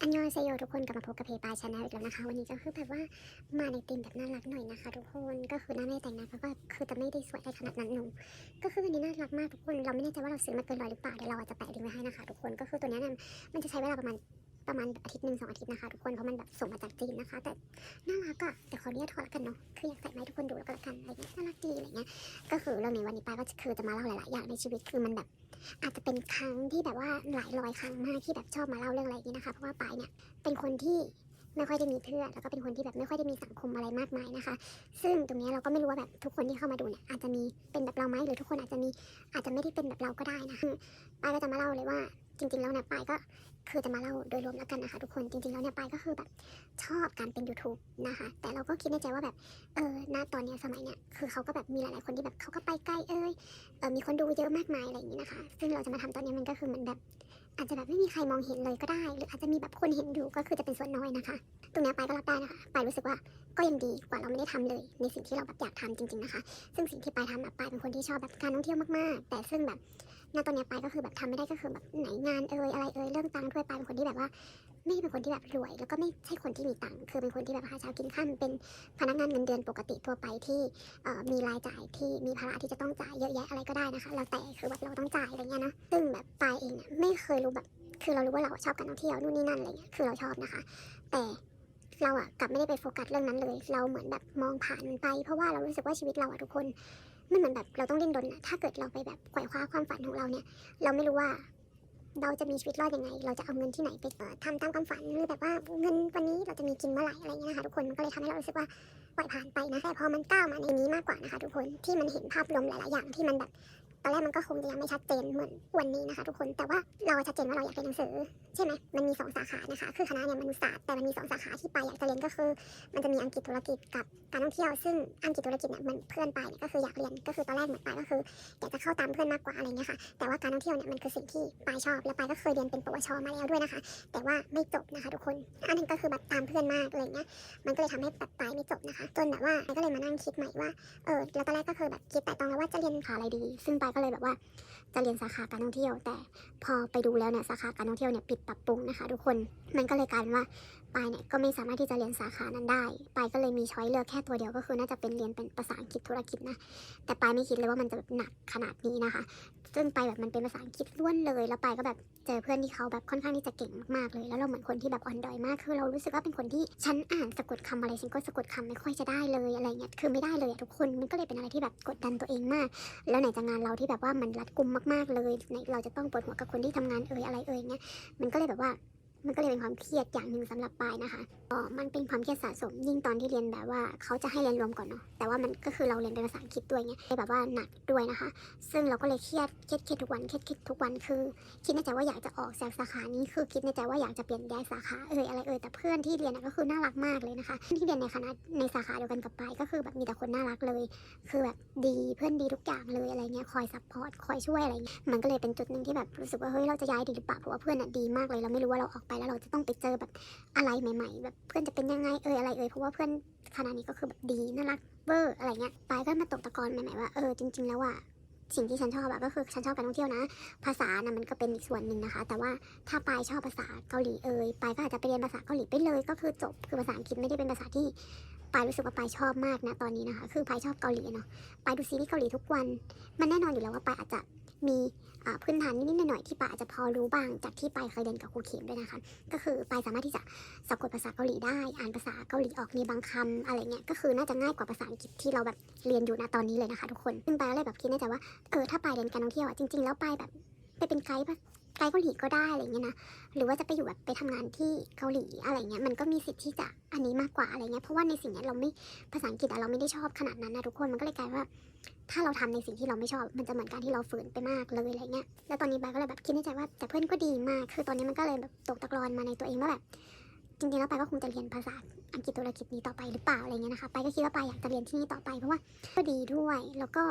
อันยองเซโยทุกคนกลับมาพบกับเพย์ปาชาแนลอีกแล้วนะคะ วันนี้ก็คือแบบว่ามาในธีมแบบน่ารักหน่อยนะคะ ทุกคนก็คือหน้าไม่แต่งนะเพราะวก็คือจะไม่ได้สวยได้ขนาดนั้นหนูก็คือวันนี้น่ารักมากทุกคนเราไม่แน่ใจว่าเราซื้อมาเกินร้อยหรือเปล่าเดี๋ยวเราอาจจะแปะลิงก์ไว้ให้นะคะ ทุกคนก็คือตัวนี้เนี่ยมันจะใช้เวลาประมาณ ประมาณอาทิตย์หนึ่งสองอาทิตย์นะคะทุกคนเพราะมันแบบส่งมาจากจีนนะคะ แต่น่ารักอะแต่ขออนุญาตถอดกันเนาะคืออยากใส่มาให้ทุกคนดูแล้วก็แล้วกันอะไรเงี้ยน่ารักดีอะไรเงี้ยก็คือเรื่องในวันนี้ไปก็คือจะมาเล่าหลายๆอย่างในชีวิตคือมันแบบ อาจจะเป็นครั้งที่แบบว่าหลายร้อยครั้งมากที่แบบชอบมาเล่าเรื่องอะไรอย่างนี้นะคะเพราะว่าปาเนี่ยเป็นคนที่ไม่ค่อยได้มีเพื่อนแล้วก็เป็นคนที่แบบไม่ค่อยได้มีสังคมอะไรมากมายนะคะ ซึ่งตรงเนี้ยเราก็ไม่รู้ว่าแบบทุกคนที่เข้ามาดูเนี่ยอาจจะมีเป็นแบบเราไหมหรือทุกคนอาจจะมีอาจจะไม่ได้เป็นแบบเราก็ได้นะคือปายก็จะมาเล่าเลยว่าจริงๆแล้วเนี่ยปายก็ คือจะมาเล่าโดยรวมแล้วกันนะคะ ทุกคนจริงๆแล้วเนี่ยปายก็คือแบบชอบการเป็น YouTube นะคะ แต่เราก็คิดในใจว่าแบบเออณตอนเนี้ยสมัยเนี้ยคือเขาก็แบบมีหลายๆคนที่แบบเขาก็ไปไกล้เอ้ยเออมีคนดูเยอะมากมายอะไรอย่างนี้นะคะ ซึ่งเราจะมาทำตอนนี้มันก็คือเหมือนแบบอาจจะแบบไม่มีใครมองเห็นเลยก็ได้ หรืออาจจะมีแบบคนเห็นอยู่ก็คือจะเป็นส่วนน้อยนะคะ ตรงเนี้ยไปายก็รับได้นะคะไปายรู้สึกว่าก็ยังดีกว่าเราไม่ได้ทำเลย ในสิ่งที่เราแบบอยากทำจริง ๆนะคะ ซึ่งสิ่งที่ปายทำแบบปายเป็นคนที่ชอบแบบการท่องเที่ยวมากๆ แต่ซึ่งแบบ ณตอนนี้ปายก็คือแบบทำไม่ได้ก็คือแบบไหนงานเอ่ยอะไรเอ่ยเรื่องตังค์ด้วยปายเป็นคนที่แบบว่า ไม่เป็นคนที่แบบรวย แล้วก็ไม่ใช่คนที่มีตังค์คือเป็นคนที่แบบหาเช้ากินข้ามเป็นพนักงานเงินเดือนปกติทั่วไปที่เอ่อมีรายจ่ายที่มีภาระที่จะต้องจ่ายเยอะแยะอะไรก็ได้นะคะแล้วแต่คือแบบเราต้องจ่ายอะไรเงี้ยเนาะซึ่งแบบปายเองเนี่ยไม่เคยรู้แบบคือเรารู้ว่าเราชอบการท่องเที่ยวนู่นนี่นั่นอะไรเงี้ยคือเราชอบนะคะ แต่เราอะกลับไม่ได้ไปโฟกัสเรื่องนั้นเลย เราเหมือนแบบมองผ่านมันไป เพราะว่าเรารู้สึกว่าชีวิตเราอะทุกคน มันเหมือนแบบเราต้องดิ้นรนอะถ้าเกิดเราไปแบบขวยคว้าความฝันของเราเนี่ย เราไม่รู้ว่าเราจะมีชีวิตรอดยังไง เราจะเอาเงินที่ไหนไปเอ่อทำตามความฝันหรือแบบว่าเงินวันนี้เราจะมีกินเมื่อไหร่อะไรเงี้ยนะคะทุกคนมันก็เลยทำให้เรารู้สึกว่าปล่อยผ่านไปนะแต่พอมันก้าวมาในนี้มากกว่านะคะทุกคนที่มันเห็นภาพรวมหลาย ๆ อย่างที่มันแบบ ตอนแรกมันก็คงจะยังไม่ชัดเจนเหมือนวันนี้นะคะ ทุกคนแต่ว่าเราชัดเจนว่าเราอยากเรียนหนังสือใช่ไหมมันมีสองสาขานะคะ คือคณะเนี่ยมนุษยศาสตร์แต่มันมีสองสาขาที่ไปายอยากจะเรียนก็คือ มันจะมีอังกฤษธุรกิจกับการท่องเที่ยวซึ่งอังกฤษธุรกิจเนี่ยเหมันเพื่อนไปายเนี่ยก็คืออยากเรียนก็คือตอนแรกเหมือนไปายก็คืออยากจะเข้าตามเพื่อนมากกว่าอะไรเงี้ยค่ะแต่ว่าการท่องเที่ยวเนี่ยมันคือสิ่งที่ปายชอบและปายก็เคยเรียนเป็นปวชมาแล้วด้วยนะคะ แต่ว่าไม่จบนะคะทุกคนอันนั้นก็คือแบบตามเพื่อนมากอะไรเงี้ยมันก็เลยทำให้แบบปายไม่จบนะคะ จนแบบว่าก็เลยมานั่งคิดใหม่ว่าเออแล้วตอนแรกก็คือแบบคิดแต่ตองแล้วว่าจะเรียนสาขาอะไรดี ซึ่งปายก็เลยแบบว่า จะเรียนสาขาการท่องเที่ยว แต่พอไปดูแล้วเนี่ยสาขาการท่องเที่ยวเนี่ยปิดปรับปรุงนะคะ ทุกคนมันก็เลยกลายเป็นว่าปายเนี่ยก็ไม่สามารถที่จะเรียนสาขานั้นได้ปายก็เลยมีช้อยเลือกแค่ตัวเดียวก็คือน่าจะเป็นเรียนเป็นภาษาอังกฤษธุรกิจนะ แต่ปายไม่คิดเลยว่ามันจะแบบหนักขนาดนี้นะคะ ซึ่งไปแบบมันเป็นภาษาอังกฤษล้วนเลย แล้วไปก็แบบเจอเพื่อนที่เขาแบบค่อนข้างที่จะเก่งมากๆเลย แล้วเราเหมือนคนที่แบบอ่อนดอยมาก คือเรารู้สึกว่าเป็นคนที่ฉันอ่านสะกดคำอะไรฉันก็สะกดคำไม่ค่อยจะได้เลยอะไรเงี้ย คือไม่ได้เลยทุกคน มันก็เลยเป็นอะไรที่แบบกดดันตัวเองมาก แล้วไหนจะงานเราที่แบบว่ามันรัดกุมมากๆเลยไหนเราจะต้องปวดหัวกับคนที่ทำงานเอ่ยอะไรเอ่ยเงี้ย มันก็เลยแบบว่า มันก็เลยเป็นความเครียดอย่างหนึ่งสำหรับปายนะคะอ๋อมันเป็นความเครียดสะสมยิ่งตอนที่เรียนแบบว่าเขาจะให้เรียนรวมก่อนเนาะแต่ว่ามันก็คือเราเรียนเป็นภาษาอังกฤษด้วยเงี้ยเลยแบบว่าหนักด้วยนะคะ ซึ่งเราก็เลยเครียดเครียดเครียดทุกวันเครียดเครียดทุกวันคือ คิดในใจว่าอยากจะออกจากสาขานี้คือคิดในใจว่าอยากจะเปลี่ยนย้ายสาขาเอ่ยอะไรเอ่ยแต่เพื่อนที่เรียนก็คือน่ารักมากเลยนะคะ ที่เรียนในคณะในสาขาเดียวกันกับปายก็คือแบบมีแต่คนน่ารักเลย คือแบบดีเพื่อนดีทุกอย่างเลยอะไรเงี้ยคอยซัพพอร์ตคอยช่วยอะไรเงี้ยมันก็เลยเป็นจุดหนึ่งที่แบบรู้สึกว่าเฮ้ยเราจะย้ายดีหรือเปล่าเพราะว่าเพื่อนอะดีมากเลยเราไม่รู้ว่าเราออกไปแล้วเราจะต้องไปเจอแบบอะไรใหม่ ๆ แบบเพื่อนจะเป็นยังไงเอ่ยอะไรเอ่ยเพราะว่าเพื่อนคณะนี้ก็คือแบบดีน่ารักเวอร์อะไรเงี้ยปายก็มาตกตะกอนใหม่ๆว่าเออจริง ๆ แล้วอะสิ่งที่ฉันชอบอะก็คือฉันชอบการท่องเที่ยวนะ ภาษานะมันก็เป็นอีกส่วนหนึ่งนะคะ แต่ว่าถ้าปายชอบภาษาเกาหลีเอ่ยปายก็อาจจะไปเรียนภาษาเกาหลีไปเลยก็คือจบคือภาษาอังกฤษไม่ได้เป็นภาษาที่ปายรู้สึกว่าปายชอบมากนะตอนนี้นะคะ คือปายชอบเกาหลีเนาะปายดูซีรีส์เกาหลีทุกวัน มันแน่นอนอยู่แล้วว่าปายอาจจะมี พื้นฐานนิดๆหน่อยๆที่ปายอาจจะพอรู้บ้างจากที่ปายเคยเรียนกับครูเข็มด้วยนะคะ ก็คือปายสามารถที่จะสะกดภาษาเกาหลีได้ อ่านภาษาเกาหลีออกในบางคำอะไรเงี้ยก็คือน่าจะง่ายกว่าภาษาอังกฤษที่เราแบบเรียนอยู่นะตอนนี้เลยนะคะ ทุกคนซึ่งปายก็เลยแบบคิดในใจว่าเออถ้าปายเรียนการท่องเที่ยวอะจริงๆแล้วปายแบบไปเป็นไกด์ปะ ไกด์เกาหลีก็ได้อะไรเงี้ยนะ หรือว่าจะไปอยู่แบบไปทำงานที่เกาหลีอะไรเงี้ย มันก็มีสิทธิ์ที่จะอันนี้มากกว่าอะไรเงี้ย เพราะว่าในสิ่งเนี้ยเราไม่ภาษาอังกฤษเราไม่ได้ชอบขนาดนั้นนะทุกคน มันก็เลยกลายว่า ถ้าเราทำในสิ่งที่เราไม่ชอบ มันจะเหมือนการที่เราฝืนไปมากเลยอะไรเงี้ย แล้วตอนนี้ใบก็เลยแบบคิดในใจว่าแต่เพื่อนก็ดีมาก คือตอนนี้มันก็เลยแบบตกตะกรอนมาในตัวเองว่าแบบจริงๆแล้วไปก็คงจะเรียนภาษาอังกฤษธุรกิจนี้ต่อไปหรือเปล่าอะไรเงี้ยนะคะ ไปก็คิดว่าไปอยากจะเรียนที่นี่ต่อไปเพราะว่าก็ดีด้วย แล้วก็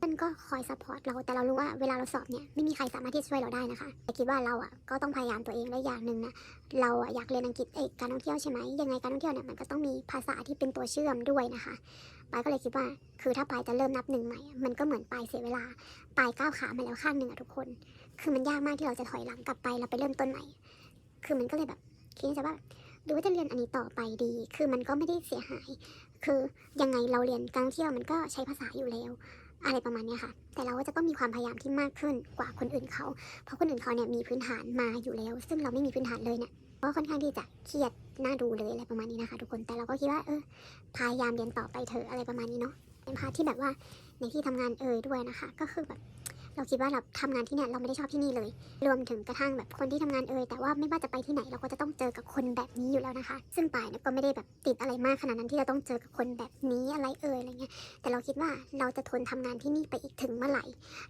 เพื่อนก็คอยซัพพอร์ตเราแต่เรารู้ว่าเวลาเราสอบเนี่ยไม่มีใครสามารถที่จะช่วยเราได้นะคะแต่คิดว่าเราอะก็ต้องพยายามตัวเองและอย่างหนึ่งนะเราอะอยากเรียนอังกฤษเอกการท่องเที่ยวใช่ไหมยังไงการท่องเที่ยวเนี่ยมันก็ต้องมีภาษาที่เป็นตัวเชื่อมด้วยนะคะปายก็เลยคิดว่า คือถ้าปายจะเริ่มนับหนึ่งใหม่ มันก็เหมือนปายเสียเวลาปายก้าวขามาแล้วข้างหนึ่งอะทุกคน คือมันยากมากที่เราจะถอยหลังกลับไปแล้วไปเริ่มต้นใหม่ คือมันก็เลยแบบคิดใจว่าหรือว่าจะเรียนอันนี้ต่อไปดี คือมันก็ไม่ได้เสียหาย คือยังไงเราเรียนการเที่ยวมันก็ใช้ภาษาอยู่แล้ว อะไรประมาณนี้ค่ะ แต่เราก็จะต้องมีความพยายามที่มากขึ้นกว่าคนอื่นเขา เพราะคนอื่นเขาเนี่ยมีพื้นฐานมาอยู่แล้ว ซึ่งเราไม่มีพื้นฐานเลยเนี่ยก็ค่อนข้างที่จะเครียดน่าดูเลยอะไรประมาณนี้นะคะ ทุกคนแต่เราก็คิดว่าเออพยายามเรียนต่อไปเถอะอะไรประมาณนี้เนาะเป็นพาร์ทที่แบบว่าในที่ทำงานเอ่ยด้วยนะคะ ก็คือแบบ เราคิดว่าเราทำงานที่เนี่ยเราไม่ได้ชอบที่นี่เลย รวมถึงกระทั่งแบบคนที่ทำงานเอ่ยแต่ว่าไม่ว่าจะไปที่ไหนเราก็จะต้องเจอกับคนแบบนี้อยู่แล้วนะคะ ซึ่งป่ายเนี่ยก็ไม่ได้แบบติดอะไรมากขนาดนั้นที่จะต้องเจอกับคนแบบนี้อะไรเอ่ยอะไรเงี้ยแต่เราคิดว่าเราจะทนทำงานที่นี่ไปอีกถึงเมื่อไหร่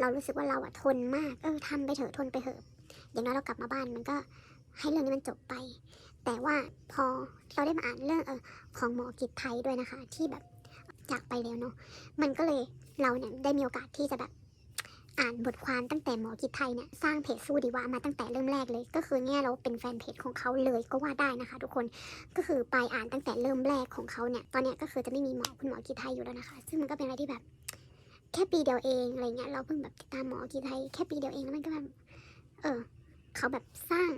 เรารู้สึกว่าเราอะทนมากเออทำไปเถอะทนไปเถอะอย่างน้อยเรากลับมาบ้านมันก็ให้เรื่องนี้มันจบไป แต่ว่าพอเราได้มาอ่านเรื่องเออของหมอกิจไทยด้วยนะคะ ที่แบบจากไปแล้วเนาะมันก็เลยเราเนี่ยได้มีโอกาสที่จะแบบ อ่านบทความตั้งแต่หมอกิจไทยเนี่ยสร้างเพจสู้ดีว่ามาตั้งแต่เริ่มแรกเลย ก็คือเนี่ยเราเป็นแฟนเพจของเขาเลยก็ว่าได้นะคะ ทุกคนก็คือไปอ่านตั้งแต่เริ่มแรกของเขาเนี่ยตอนเนี้ยก็คือจะไม่มีหมอคุณหมอกิจไทยอยู่แล้วนะคะ ซึ่งมันก็เป็นอะไรที่แบบ แค่ปีเดียวเองอะไรเงี้ยเราเพิ่งแบบติดตามหมอกิจไทยแค่ปีเดียวเองแล้วมันก็แบบเออเขาแบบสร้าง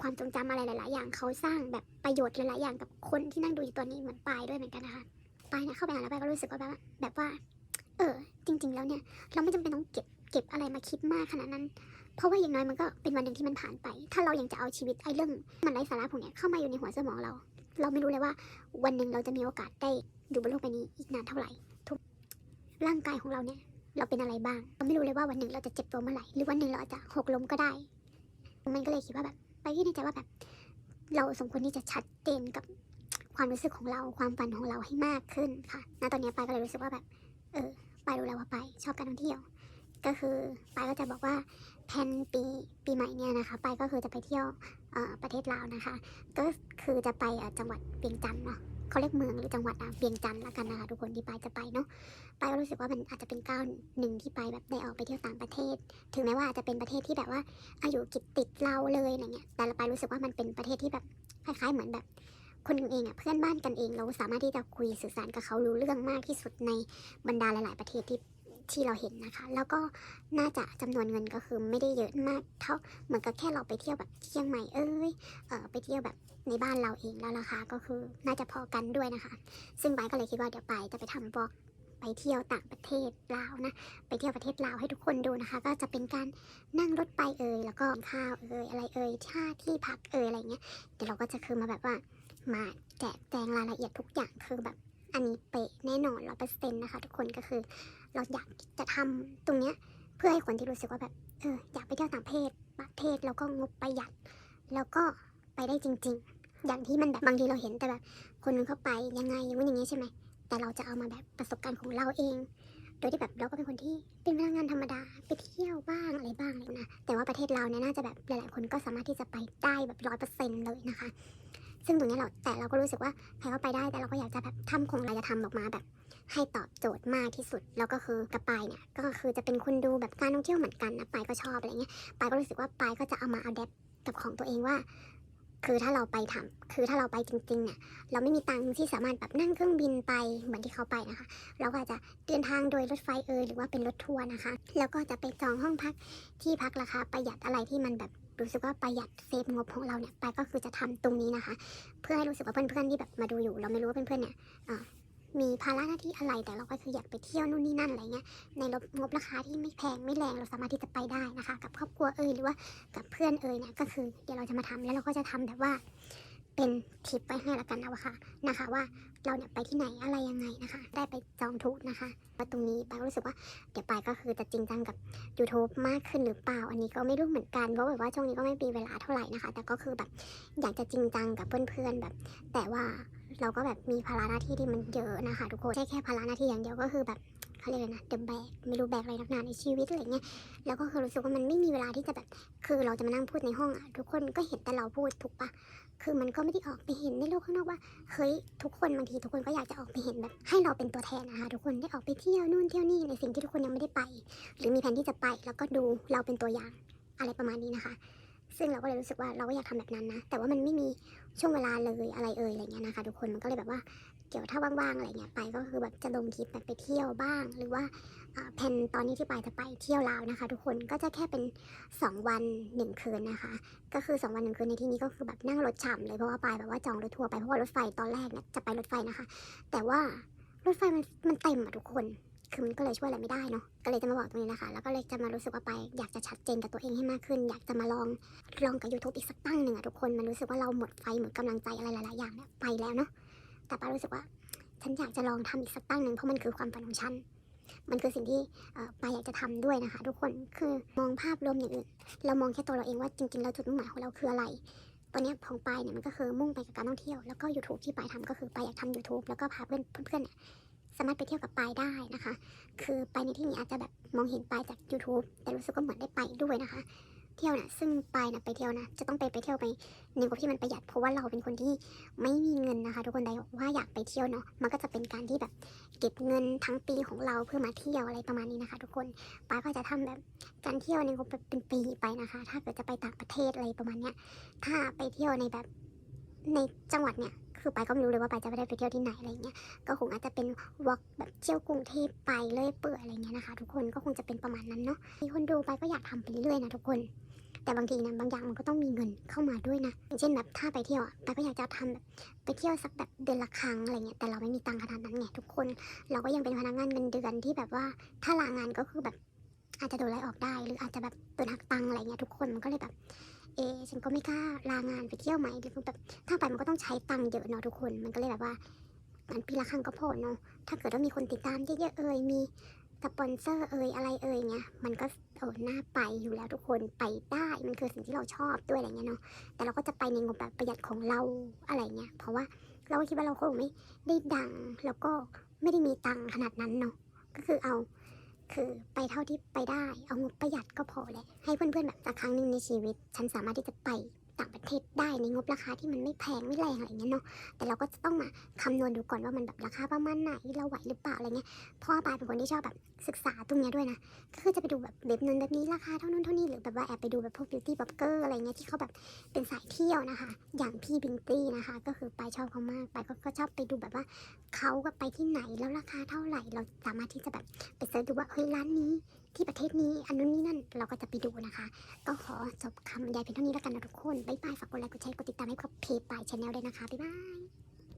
ความทรงจำอะไรหลาย ๆ อย่างเขาสร้างแบบประโยชน์หลาย ๆ อย่างกับคนที่นั่งดูอยู่ตอนนี้เหมือนปายด้วยเหมือนกันนะคะไปเนี่ยเข้าไปอ่านแล้วไปก็รู้สึกว่าแบบว่าแบบว่า เออ จริง ๆ แล้วเนี่ย เราไม่จำเป็นต้องเก็บเก็บอะไรมาคิดมากขนาดนั้น เพราะว่าอย่างน้อยมันก็เป็นวันหนึ่งที่มันผ่านไป ถ้าเรายังจะเอาชีวิตไอ้เรื่อง มันไร้สาระพวกเนี้ยเข้ามาอยู่ในหัวสมองเรา เราไม่รู้เลยว่าวันหนึ่งเราจะมีโอกาสได้อยู่บนโลกใบนี้อีกนานเท่าไหร่ทุกร่างกายของเราเนี่ย เราเป็นอะไรบ้าง เราไม่รู้เลยว่าวันหนึ่งเราจะเจ็บตัวเมื่อไหร่ หรือวันหนึ่งเราอาจจะหกล้มก็ได้ มันก็เลยคิดว่าแบบไปที่ในใจว่าแบบ เราสมควรที่จะชัดเจนกับความรู้สึกของเรา ความฝันของเราให้มากขึ้นค่ะ ณ ตอนนี้ไปก็เลยรู้สึกว่าแบบ เออปายรู้แล้วว่าปายชอบการท่องเที่ยว ก็คือปายก็จะบอกว่าแผนปีปีใหม่เนี่ยนะคะปายก็คือจะไปเที่ยวเอ่อประเทศลาวนะคะ ก็คือจะไปจังหวัดเวียงจันทร์เนาะเขาเรียกเมืองหรือจังหวัดอะเวียงจันทร์ละกันนะคะทุกคนที่ปายจะไปเนาะปายก็รู้สึกว่ามันอาจจะเป็นก้าวหนึ่งที่ปายแบบได้ออกไปเที่ยวต่างประเทศ ถึงแม้ว่าอาจจะเป็นประเทศที่แบบว่าอายุกิจติดเราเลยอะไรเงี้ยแต่ปายรู้สึกว่ามันเป็นประเทศที่แบบคล้ายๆเหมือนแบบ คนกันเองอะเพื่อนบ้านกันเองเราสามารถที่จะคุยสื่อสารกับเขารู้เรื่องมากที่สุดในบรรดาหลาย ๆ ประเทศที่ที่เราเห็นนะคะ แล้วก็น่าจะจำนวนเงินก็คือไม่ได้เยอะมากเท่าเหมือนกับแค่เราไปเที่ยวแบบเชียงใหม่เอ้ยเออไปเที่ยวแบบในบ้านเราเองแล้วราคาก็คือน่าจะพอกันด้วยนะคะ ซึ่งไปายก็เลยคิดว่าเดี๋ยวไปายจะไปทำบล็อกไปเที่ยวต่างประเทศลาวนะ ไปเที่ยวประเทศลาวให้ทุกคนดูนะคะ ก็จะเป็นการนั่งรถไปเอ่ยแล้วก็ข้าวเอ่ยอะไรเอ่ยท่าที่พักเอ่ยอะไรเงี้ยเดี๋ยวเราก็จะคือมาแบบว่า มาแจกแจงรายละเอียดทุกอย่างคือแบบอันนี้เป๊ะแน่นอนร้อยเปอร์เซ็นต์นะคะ ทุกคนก็คือเราอยากจะทำตรงเนี้ยเพื่อให้คนที่รู้สึกว่าแบบเอออยากไปเที่ยวต่างประเทศประเทศแล้วก็งบประหยัด แล้วก็ไปได้จริง ๆ อย่างที่มันแบบบางทีเราเห็นแต่แบบคนนึงเข้าไปยังไงอย่างนู้อย่างนี้ใช่ไหมแต่เราจะเอามาแบบประสบการณ์ของเราเอง โดยที่แบบเราก็เป็นคนที่เป็นพนักงานธรรมดาไปเที่ยวบ้างอะไรบ้างอะไรนะแต่ว่าประเทศเราเนี่ยน่าจะแบบหลายๆคนก็สามารถที่จะไปได้แบบร้อยเปอร์เซ็นต์เลยนะคะ ซึ่งตรงนี้เราแต่เราก็รู้สึกว่าใครก็ไปได้แต่เราก็อยากจะแบบทำของเราจะทำออกมาแบบให้ตอบโจทย์มากที่สุด แล้วก็คือกระปายเนี่ยก็คือจะเป็นคนดูแบบการท่องเที่ยวเหมือนกันนะปายก็ชอบอะไรเงี้ยปายก็รู้สึกว่าปายก็จะเอามาอัดแอปกับของตัวเองว่า คือถ้าเราไปทำคือถ้าเราไปจริงๆเนี่ยเราไม่มีตังค์ที่สามารถแบบนั่งเครื่องบินไปเหมือนที่เขาไปนะคะ เราก็าจจะเดินทางโดยรถไฟเอยหรือว่าเป็นรถทัวร์นะคะ แล้วก็จะไปจองห้องพักที่พักราคาประหยัดอะไรที่มันแบบ รู้สึกว่าประหยัดเซฟงบของเราเนี่ยไปก็คือจะทำตรงนี้นะคะ เพื่อให้รู้สึกว่าเพื่อนๆที่แบบมาดูอยู่ เราไม่รู้ว่าเพื่อนๆเนี่ยมีภาระหน้าที่อะไรแต่เราก็คืออยากไปเที่ยวนู่นนี่นั่นอะไรเงี้ยในงบงบราคาที่ไม่แพงไม่แรงเราสามารถที่จะไปได้นะคะ กับครอบครัวเอ่ยหรือว่ากับเพื่อนเอ่ยเนี่ยก็คือเดี๋ยวเราจะมาทำแล้วเราก็จะทำแบบว่า เป็นทิปไว้ให้ละกันนะวะค่ะนะคะ ว่าเราเนี่ยไปที่ไหนอะไรยังไงนะคะ ได้ไปจองทุกนะคะว่าตรงนี้ปายก็รู้สึกว่าเดี๋ยวปายก็คือจะจริงจังกับ YouTube มากขึ้นหรือเปล่า อันนี้ก็ไม่รู้เหมือนกันเพราะแบบว่าช่วงนี้ก็ไม่มีเวลาเท่าไหร่นะคะ แต่ก็คือแบบอยากจะจริงจังกับเพื่อนๆแบบ แต่ว่าเราก็แบบมีภาระหน้าที่ที่มันเยอะนะคะ ทุกคนใช่แค่ภาระหน้าที่อย่างเดียวก็คือแบบ เขาเรียกอะไรนะเดอะแบกไม่รู้แบกอะไรนักหนาในชีวิตอะไรเงี้ยแล้วก็คือรู้สึกว่ามันไม่มีเวลาที่จะแบบคือเราจะมานั่งพูดในห้องอะทุกคนก็เห็นแต่เราพูดถูกปะคือมันก็ไม่ได้ออกไปเห็นในโลกข้างนอกว่าเฮ้ยทุกคนบางทีทุกคนก็อยากจะออกไปเห็นแบบให้เราเป็นตัวแทนนะคะทุกคนได้ออกไปเที่ยวนู่นเที่ยวนี่ในสิ่งที่ทุกคนยังไม่ได้ไป หรือมีแผนที่จะไปแล้วก็ดูเราเป็นตัวอย่างอะไรประมาณนี้นะคะ ซึ่งเราก็เลยรู้สึกว่าเราก็อยากทำแบบนั้นนะ แต่ว่ามันไม่มีช่วงเวลาเลยอะไรเอ่ยอะไรเงี้ยนะคะ ทุกคนมันก็เลยแบบว่าเดี๋ยวถ้าว่างๆอะไรเงี้ยไปก็คือแบบจะลงคลิปแบบไปเที่ยวบ้าง หรือว่าอ่าแผนตอนนี้ที่ไปจะไปเที่ยวลาวนะคะ ทุกคนก็จะแค่เป็น 2 วัน 1 คืนนะคะ ก็คือ 2 วัน 1 คืนในที่นี้ก็คือแบบนั่งรถฉ่ำเลยเพราะว่าไปแบบว่าจองรถทัวร์ไปเพราะว่ารถไฟตอนแรกเนี่ยจะไปรถไฟนะคะ แต่ว่ารถไฟมันมันเต็มอะทุกคน คือมันก็เลยช่วยอะไรไม่ได้เนาะก็เลยจะมาบอกตรงนี้นะคะ แล้วก็เลยจะมารู้สึกว่าไปอยากจะชัดเจนกับตัวเองให้มากขึ้น อยากจะมาลองลองกับ YouTube อีกสักตั้งหนึ่งอะทุกคนมันรู้สึกว่าเราหมดไฟหมดกำลังใจอะไรหลายๆอย่างเนี่ยไปแล้วเนาะแต่ป้ารู้สึกว่าฉันอยากจะลองทำอีกสักตั้งหนึ่งเพราะมันคือความฝันของฉันมันคือสิ่งที่ไปาอยากจะทำด้วยนะคะ ทุกคนคือมองภาพรวมอย่างอื่น เรามองแค่ตัวเราเองว่าจริงๆแล้วจุดมุ่งหมายของเราคืออะไรตอนนี้ของปายเนี่ยมันก็คือมุ่งไปกับการท่องเที่ยวแล้วก็ YouTube ที่ปายทำก็คือปายอยากทำ YouTube แล้วก็พาเพื่อนเพื่อนเนี่ย สามารถไปเที่ยวกับปายได้นะคะ คือไปในที่นี้อาจจะแบบมองเห็นปายจาก YouTube แต่รู้สึกว่าเหมือนได้ไปด้วยนะคะ เที่ยวนะซึ่งปายนะไปเที่ยวนะจะต้องไปไปเที่ยวไปในงบที่มันประหยัดเพราะว่าเราเป็นคนที่ไม่มีเงินนะคะ ทุกคนใดว่าอยากไปเที่ยวเนาะมันก็จะเป็นการที่แบบเก็บเงินทั้งปีของเราเพื่อมาเที่ยวอะไรประมาณนี้นะคะ ทุกคนปายก็จะทำแบบการเที่ยวในงบเป็นปีไปนะคะ ถ้าเกิดจะไปต่างประเทศอะไรประมาณเนี้ยถ้าไปเที่ยวในแบบในจังหวัดเนี่ย คือไปก็ไม่รู้เลยว่าไปจะไปได้ไปเที่ยวที่ไหนอะไรเงี้ยก็คงอาจจะเป็นวอล์กแบบเที่ยวกรุงเทพไปเรื่อยเปื่อยอะไรเงี้ยนะคะ ทุกคนก็คงจะเป็นประมาณนั้นเนาะมีคนดูไปก็อยากทำไปเรื่อยๆนะทุกคน แต่บางทีนะบางอย่างมันก็ต้องมีเงินเข้ามาด้วยนะอย่างเช่นแบบถ้าไปเที่ยวอะไปก็อยากจะทำแบบไปเที่ยวสักแบบเดือนละครั้งอะไรเงี้ยแต่เราไม่มีตังค์ขนาดนั้นไงทุกคน เราก็ยังเป็นพนักงานเงินเดือนที่แบบว่าถ้าลางานก็คือแบบอาจจะโดนไล่ออกได้ หรืออาจจะแบบโดนหักตังค์อะไรเงี้ยทุกคนมันก็เลยแบบ เอ ฉันก็ไม่กล้าลางานไปเที่ยวไหมหรือแบบถ้าไปมันก็ต้องใช้ตังค์เยอะเนาะทุกคน มันก็เลยแบบว่ามันปีละครั้งก็พอเนาะ ถ้าเกิดว่ามีคนติดตามเยอะๆเอ่ยมีสปอนเซอร์เอ่ยอะไรเอ่ยเงี้ย มันก็โอ้น่าไปอยู่แล้วทุกคนไปได้ มันคือสิ่งที่เราชอบด้วยอะไรเงี้ยเนาะ แต่เราก็จะไปในงบแบบประหยัดของเราอะไรเงี้ย เพราะว่าเราคิดว่าเราคงไม่ได้ดัง แล้วก็ไม่ได้มีตังค์ขนาดนั้นเนาะ ก็คือเอา คือไปเท่าที่ไปได้ เอางบประหยัดก็พอแหละให้เพื่อนๆแบบสักครั้งหนึ่งในชีวิต ฉันสามารถที่จะไป ต่างประเทศได้ในงบราคาที่มันไม่แพงไม่แรงอะไรเงี้ยเนาะแต่เราก็จะต้องมาคำนวณดูก่อนว่ามันแบบราคาประมาณไหนเราไหวหรือเปล่าอะไรเงี้ยเพราะว่าปายเป็นคนที่ชอบแบบศึกษาตรงเนี้ยด้วยนะก็คือจะไปดูแบบเว็บนั้นแบบนี้ราคาเท่านั้นเท่านี้หรือแบบว่าแอบไปดูแบบพวก beauty blogger อะไรเงี้ยที่เขาแบบเป็นสายเที่ยวนะคะ อย่างพี่บิงตี้นะคะ ก็คือปายชอบเขามากปายก็ชอบไปดูแบบว่าเขาแบบไปที่ไหนแล้วราคาเท่าไหร่เราสามารถที่จะแบบไปเสิร์ชดูว่าเฮ้ยร้านนี้ ที่ประเทศนี้อันนู้นนี่นั่นเราก็จะไปดูนะคะ ก็ขอจบคำยายเพียงเท่านี้แล้วกันนะทุกคน บ๊ายบาย ฝากกดไลค์ กดแชร์ กดติดตามให้กับเพจปายชาแนลด้วยนะคะ บ๊ายบาย